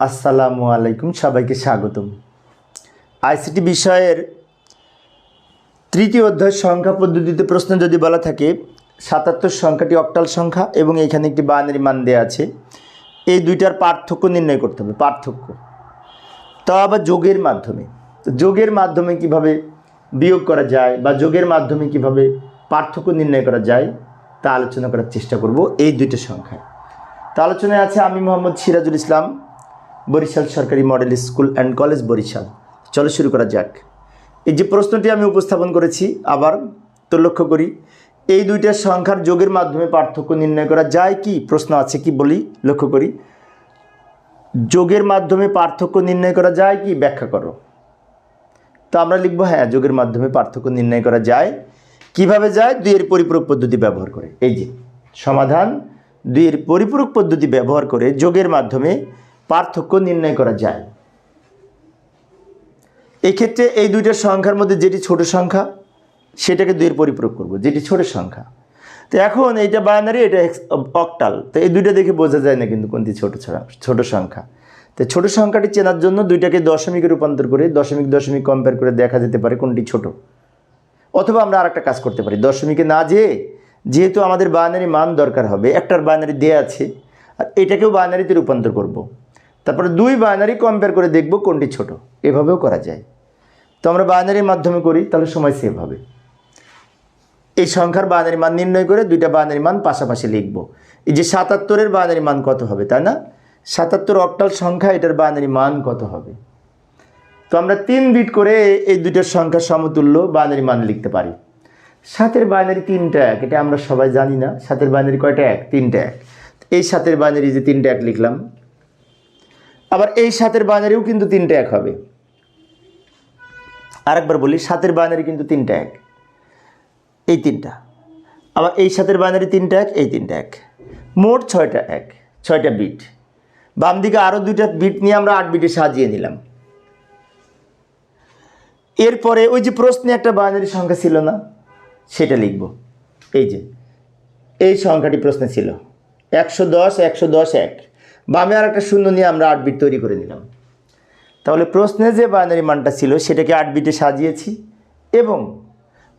আসসালামু আলাইকুম, সবাইকে স্বাগতম। আইসিটি বিষয়ের তৃতীয় অধ্যায় সংখ্যা পদ্ধতিতে প্রশ্ন যদি বলা থাকে, সাতাত্তর সংখ্যাটি অক্টাল সংখ্যা এবং এখানে একটি বাইনারি মান দেওয়া আছে। এই দুইটার পার্থক্য নির্ণয় করতে হবে, পার্থক্য। তা আবার যোগের মাধ্যমে। যোগের মাধ্যমে কীভাবে বিয়োগ করা যায় বা যোগের মাধ্যমে কীভাবে পার্থক্য নির্ণয় করা যায়, তা আলোচনা করার চেষ্টা করব এই দুইটা সংখ্যায়। তা আলোচনায় আছে আমি মোহাম্মদ সিরাজুল ইসলাম বরিশাল সরকারি model school and college Barishal. চলো শুরু করা যাক। এই যে প্রশ্নটি আমি উপস্থাপন করেছি, আবার তো লক্ষ্য করি, এই দুইটা সংখ্যার যোগের মাধ্যমে পার্থক্য নির্ণয় করা যায় কি? প্রশ্ন আছে কি বলি? লক্ষ্য করি, যোগের মাধ্যমে পার্থক্য নির্ণয় করা যায় কি? ব্যাখ্যা করো। তো আমরা লিখব হ্যাঁ যোগের মাধ্যমে পার্থক্য নির্ণয় করা যায়। কীভাবে যায়? দুইয়ের পরিপূরক পদ্ধতি ব্যবহার করে। এই যে, সমাধান, দুইয়ের পরিপূরক পদ্ধতি ব্যবহার করে যোগের মাধ্যমে পার্থক্য নির্ণয় করা যায়। এক্ষেত্রে এই দুইটা সংখ্যার মধ্যে যেটি ছোট সংখ্যা, সেটাকে দুইয়ের পরিপূরক করব, যেটি ছোট সংখ্যা। তো এখন এইটা বাইনারি এটা অকটাল তো এই দুইটা দেখে বোঝা যায় না কিন্তু কোনটি ছোট ছোট সংখ্যা। তো ছোট সংখ্যাটি চেনার জন্য দুইটাকে দশমিকে রূপান্তর করে, দশমিক দশমিক কম্পেয়ার করে দেখা যেতে পারে কোনটি ছোট। অথবা আমরা আরেকটা কাজ করতে পারি, দশমিকে না যেয়ে যেহেতু আমাদের বাইনারি মান দরকার হবে, একটার বাইনারি দেয়া আছে, আর এটাকেও বাইনারিতে রূপান্তর করব। তারপরে দুই বাইনারি কম্পেয়ার করে দেখব কোনটি ছোট। এভাবেও করা যায়। তো আমরা বাইনারির মাধ্যমে করি, তাহলে সময় সেভ হবে। এই সংখ্যার বাইনারি মান নির্ণয় করে দুইটা বাইনারি মান পাশাপাশি লিখব। এই যে সাতাত্তরের বাইনারি মান কত হবে, তাই না? সাতাত্তর অক্টাল সংখ্যা, এটার বাইনারি মান কত হবে? তো আমরা তিন বিট করে এই দুইটার সংখ্যার সমতুল্য বাইনারি মান লিখতে পারি। সাতের বাইনারি তিনটা এক, এটা আমরা সবাই জানি না। সাতের বাইনারি কয়টা এক? তিনটা এক। এই সাতের বাইনারি যে তিনটা এক লিখলাম আবার এই সাতের বাইনারিও কিন্তু তিনটা এক হবে। আরেকবার বলি, সাতের বাইনারি কিন্তু তিনটা এক। এই তিনটা। আবার এই সাতের বাইনারি তিনটা এক, এই তিনটা এক। মোট ছয়টা এক, ছয়টা বিট। বাম দিকে আরও দুইটা বিট নিয়ে আমরা আট বিটে সাজিয়ে নিলাম। এরপরে ওই যে প্রশ্নে একটা বাইনারি সংখ্যা ছিল না, সেটা লিখব। এই যে, এই সংখ্যাটি প্রশ্নে ছিল। একশো দশ একশো দশ, এক। বামে আর একটা শূন্য নিয়ে আমরা আট বিট তৈরি করে নিলাম। তাহলে প্রশ্নে যে বাইনারি মানটা ছিল সেটাকে আট বিটে সাজিয়েছি এবং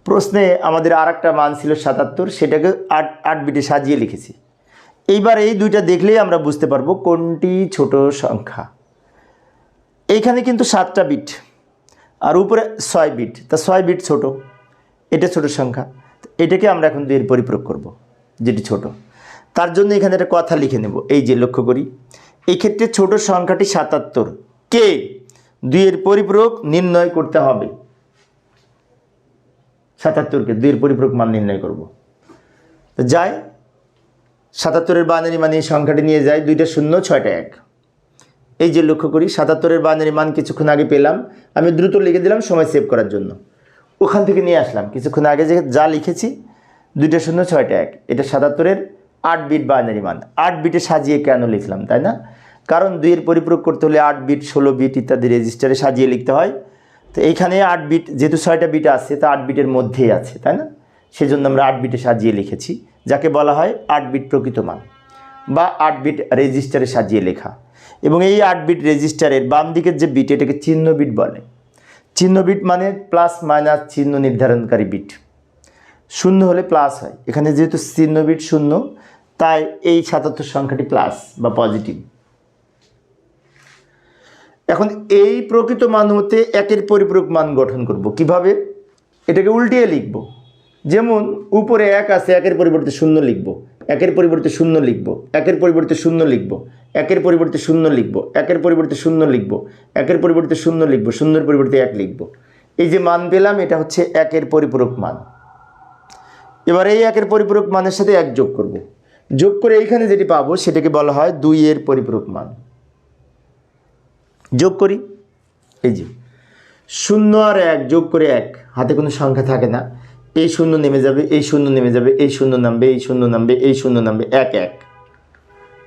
প্রশ্নে আমাদের আর একটা মান ছিল সাতাত্তর, সেটাকে আট আট বিটে সাজিয়ে লিখেছি। এইবার এই দুইটা দেখলেই আমরা বুঝতে পারব কোনটি ছোট সংখ্যা। এইখানে কিন্তু সাতটা বিট আর উপরে ছয় বিট। তা ছয় বিট ছোট, এটা ছোট সংখ্যা। এটাকে আমরা এখন দুইয়ের পরিপ্রয়োগ করব, যেটি ছোট। তার জন্য এখানে একটা কথা লিখে নেব। এই যে লক্ষ্য করি এই ক্ষেত্রে ছোট সংখ্যাটি সাতাত্তর। কে? দুইয়ের পরিপূরক নির্ণয় করতে হবে। সাতাত্তরকে দুইয়ের পরিপূরক মান নির্ণয় করব। যাই, সাতাত্তরের বানারি মানে এই সংখ্যাটি নিয়ে যায় দুইটা শূন্য, ছয়টা এক। এই যে লক্ষ্য করি, সাতাত্তরের বাইনারি মান কিছুক্ষণ আগে পেলাম। আমি দ্রুত লিখে দিলাম, সময় সেভ করার জন্য। ওখান থেকে নিয়ে আসলাম। কিছুক্ষণ আগে যে যা লিখেছি, দুইটা শূন্য, ছয়টা এক। এটা সাতাত্তরের আট বিট বাইনারি মান। আট বিটে সাজিয়ে কেন লিখলাম, তাই না? কারণ দুইয়ের পরিপূরক করতে হলে আট বিট, ষোলো বিট ইত্যাদি রেজিস্টারে সাজিয়ে লিখতে হয়। তো এইখানে আট বিট, যেহেতু ছয়টা বিট আছে, তা আট বিটের মধ্যেই আছে, তাই না? সেজন্য আমরা আট বিটে সাজিয়ে লিখেছি, যাকে বলা হয় আট বিট প্রকৃত মান বা আট বিট রেজিস্টারে সাজিয়ে লেখা। এবং এই আট বিট রেজিস্টারের বাম দিকের যে বিট, এটাকে চিহ্ন বিট বলে। চিহ্ন বিট মানে প্লাস মাইনাস চিহ্ন নির্ধারণকারী বিট। শূন্য হলে প্লাস হয়। এখানে যেহেতু চিহ্ন বিট শূন্য তাই এই সাতাত্তর সংখ্যাটি প্লাস বা পজিটিভ এখন এই প্রকৃত মান হতে একের পরিপূরক মান গঠন করব কীভাবে? এটাকে উল্টিয়ে লিখব। যেমন উপরে এক আছে, একের পরিবর্তে শূন্য লিখব। একের পরিবর্তে শূন্য লিখব। একের পরিবর্তে শূন্য লিখব। একের পরিবর্তে শূন্য লিখব। একের পরিবর্তে শূন্য লিখব। একের পরিবর্তে শূন্য লিখব। শূন্যের পরিবর্তে এক লিখব। এই যে মান পেলাম, এটা হচ্ছে একের পরিপূরক মান। এবার এই একের পরিপূরক মানের সাথে এক যোগ করব। যোগ করে এইখানে যেটি পাবো, সেটাকে বলা হয় দুই এর পরিপূরক মান। যোগ করি? এই যে, শূন্য আর এক যোগ করে এক, হাতে কোনো সংখ্যা থাকে না। এই শূন্য নেমে যাবে এই শূন্য নেমে যাবে এই শূন্য নামবে এই শূন্য নামবে এই শূন্য নামবে, এক এক।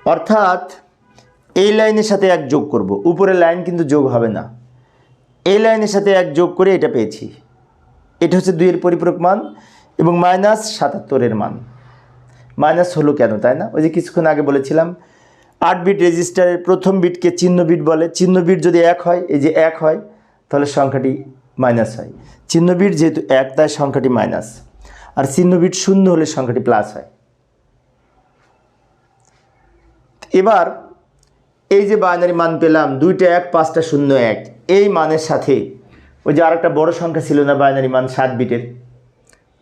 অর্থাৎ, এই লাইনের সাথে এক যোগ করব। উপরের লাইন কিন্তু যোগ হবে না। এই লাইনের সাথে এক যোগ করে এটা পেয়েছি। এটা হচ্ছে দুইয়ের পরিপূরক মান এবং মাইনাস সাতাত্তরের মান। মাইনাস হলো কেন, তাই না? ওই যে কিছুক্ষণ আগে বলেছিলাম, আট বিট রেজিস্টারের প্রথম বিটকে চিহ্ন বিট বলে। চিহ্ন বিট যদি এক হয়, এই যে এক হয়, তাহলে সংখ্যাটি মাইনাস হয়। চিহ্ন বিট যেহেতু এক, তাই সংখ্যাটি মাইনাস। আর চিহ্ন বিট শূন্য হলে সংখ্যাটি প্লাস হয়। এবার এই যে বাইনারি মান পেলাম, দুইটা এক, পাঁচটা শূন্য এক, এই মানের সাথে ওই যে আরেকটা বড় সংখ্যা ছিল না বাইনারি মান সাত বিটের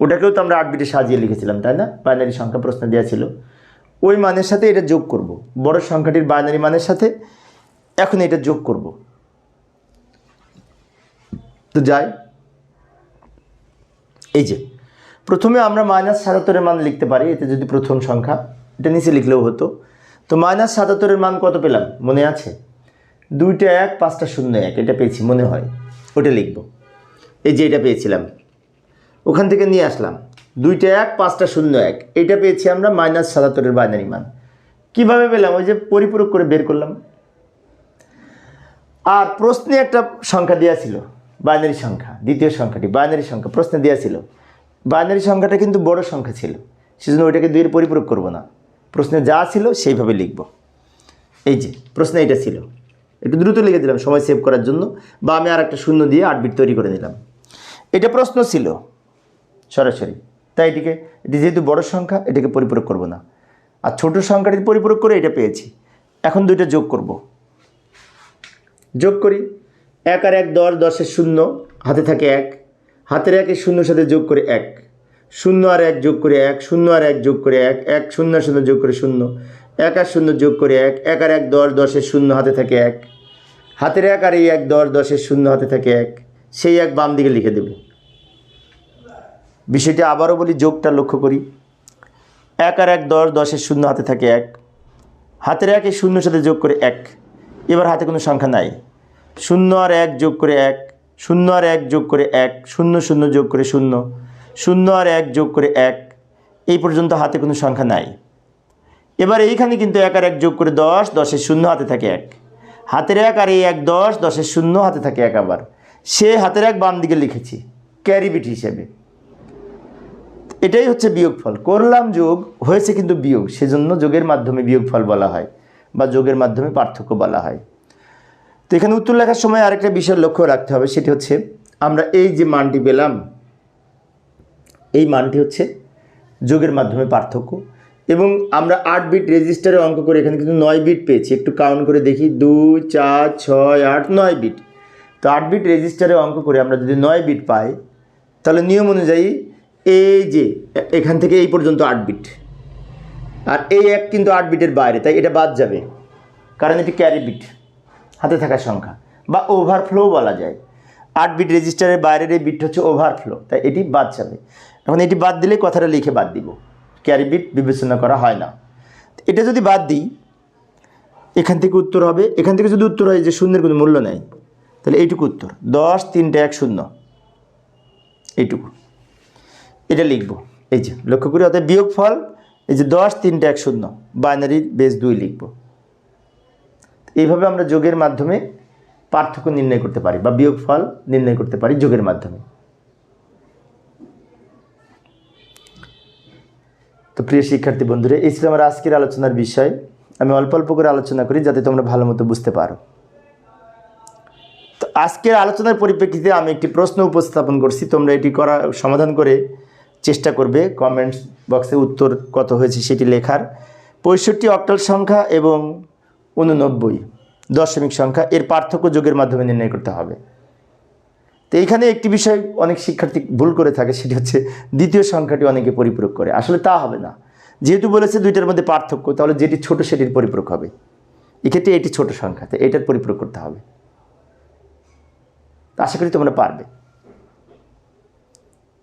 ওটাকেও তো আমরা আট বিটে সাজিয়ে লিখেছিলাম, তাই না? বাইনারি সংখ্যা প্রশ্ন দেওয়া ছিল। ওই মানের সাথে এটা যোগ করব। বড় সংখ্যাটির বাইনারি মানের সাথে এখন এটা যোগ করব। তো যাই। এই যে, প্রথমে আমরা মাইনাস সাতাত্তরের মান লিখতে পারি, এতে যদি প্রথম সংখ্যা, এটা নিচে লিখলেও হতো। তো মাইনাস সাতাত্তরের মান কত পেলাম? মনে আছে? দুইটা এক, পাঁচটা শূন্য এক, এটা পেয়েছি, মনে হয়। ওটা লিখব। এই যে এটা পেয়েছিলাম। ওখান থেকে নিয়ে আসলাম। দুইটা এক, পাঁচটা শূন্য এক। এটা পেয়েছি আমরা মাইনাস সাতাত্তরের বাইনারি মান। কীভাবে পেলাম? ওই যে পরিপূরক করে বের করলাম। আর প্রশ্নে একটা সংখ্যা দেওয়া ছিল বাইনারি সংখ্যা, দ্বিতীয় সংখ্যাটি বাইনারি সংখ্যা, প্রশ্নে দেওয়া ছিল। বাইনারি সংখ্যাটা কিন্তু বড় সংখ্যা ছিল, সেজন্য ওইটাকে দুইয়ের পরিপূরক করব না। প্রশ্নে যা ছিল সেইভাবে লিখব। এই যে, প্রশ্নে এটা ছিল। একটু দ্রুত লিখে দিলাম, সময় সেভ করার জন্য, বা আমি আর একটা শূন্য দিয়ে আট বিট তৈরি করে নিলাম। এটা প্রশ্ন ছিল সরাসরি। তাই এটিকে এটি যেহেতু বড় সংখ্যা, এটাকে পরিপূরক করব না। আর ছোট সংখ্যাটির পরিপূরক করে, এটা পেয়েছি। এখন দুইটা যোগ করব। যোগ করি। এক আর এক দশ দশের শূন্য, হাতে থাকে এক। হাতের একের শূন্যর সাথে যোগ করে এক। শূন্য আর এক যোগ করে এক, শূন্য আর এক যোগ করে এক এক শূন্য শূন্য যোগ করে শূন্য। এক আর শূন্য যোগ করে এক এক আর এক দশ দশের শূন্য, হাতে থাকে এক। হাতের এক আর এই এক দশ দশের শূন্য, হাতে থাকে এক। সেই এক বাম দিকে লিখে দেব। বিষয়টি আবারও বলি, যোগটা লক্ষ্য করি। এক আর এক দশ, দশের শূন্য, হাতে থাকে এক। হাতের একে শূন্যর সাথে যোগ করে এক। এবার হাতে কোনো সংখ্যা নাই। শূন্য আর এক যোগ করে এক। শূন্য আর এক যোগ করে এক। শূন্য শূন্য যোগ করে শূন্য। শূন্য আর এক যোগ করে এক। এই পর্যন্ত হাতে কোনো সংখ্যা নাই। এবার এইখানে কিন্তু এক আর এক যোগ করে দশ, দশের শূন্য, হাতে থাকে এক। হাতের এক আর এই এক দশ, দশের শূন্য, হাতে থাকে এক আবার। সে হাতের এক বাম দিকে লিখেছি, ক্যারিবিট হিসেবে। এটাই হচ্ছে বিয়োগফল। করলাম যোগ, হয়েছে কিন্তু বিয়োগ। সেজন্য যোগের মাধ্যমে বিয়োগফল বলা হয় বা যোগের মাধ্যমে পার্থক্য বলা হয়। তো এখানে উত্তর লেখার সময় আরেকটা বিষয় লক্ষ্য রাখতে হবে, সেটি হচ্ছে আমরা এই যে মানটি পেলাম, এই মানটি হচ্ছে যোগের মাধ্যমে পার্থক্য। এবং আমরা আট বিট রেজিস্টারে অঙ্ক করে এখানে কিন্তু নয় বিট পেয়েছি। একটু কাউন্ট করে দেখি, দুই, চার, ছয়, আট, নয় বিট। তো আট বিট রেজিস্টারে অঙ্ক করে আমরা যদি নয় বিট পাই, তাহলে নিয়ম অনুযায়ী এই যে এখান থেকে এই পর্যন্ত আট বিট আর এই এক কিন্তু আট বিটের বাইরে, তাই এটা বাদ যাবে। কারণ এটি ক্যারি বিট হাতে থাকা সংখ্যা। বা ওভারফ্লো বলা যায়। আট বিট রেজিস্টারের বাইরের এই বিট হচ্ছে ওভারফ্লো তাই এটি বাদ যাবে। এখন এটি বাদ দিলে কথাটা লিখে বাদ দিব। ক্যারি বিট বিবেচনা করা হয় না। এটা যদি বাদ দিই, এখান থেকে উত্তর হবে। এখান থেকে যদি উত্তর হয় যে শূন্যের কোনো মূল্য নেই, তাহলে এইটুকু উত্তর। দশ, তিনটে, এক, শূন্য। এইটুকু। এটা লিখব। এই যে, লক্ষ্য করি অর্থাৎ বিয়োগ ফল এই যে দশ, তিনটে এক শূন্য বাইনারির বেস দুই লিখব। এইভাবে আমরা যোগের মাধ্যমে পার্থক্য নির্ণয় করতে পারি, বা বিয়োগ ফল নির্ণয় করতে পারি যোগের মাধ্যমে। তো প্রিয় শিক্ষার্থী বন্ধুরা, এই ছিল আমার আজকের আলোচনার বিষয়। আমি অল্প অল্প করে আলোচনা করি যাতে তোমরা ভালো মতো বুঝতে পারো। তো আজকের আলোচনার পরিপ্রেক্ষিতে আমি একটি প্রশ্ন উপস্থাপন করছি। তোমরা এটি করা, সমাধান করে চেষ্টা করবে কমেন্টস বক্সে উত্তর কত হয়েছে সেটি লেখার। পঁয়ষট্টি অক্টাল সংখ্যা এবং উননব্বই দশমিক সংখ্যা, এর পার্থক্য যোগের মাধ্যমে নির্ণয় করতে হবে। তো এইখানে একটি বিষয় অনেক শিক্ষার্থী ভুল করে থাকে, সেটি হচ্ছে দ্বিতীয় সংখ্যাটি অনেকে পরিপূরক করে। আসলে তা হবে না। যেহেতু বলেছে দুইটার মধ্যে পার্থক্য, তাহলে যেটি ছোট সেটির পরিপূরক হবে। এক্ষেত্রে এটি ছোট সংখ্যা, তো এটার পরিপূরক করতে হবে। আশা করি তোমরা পারবে।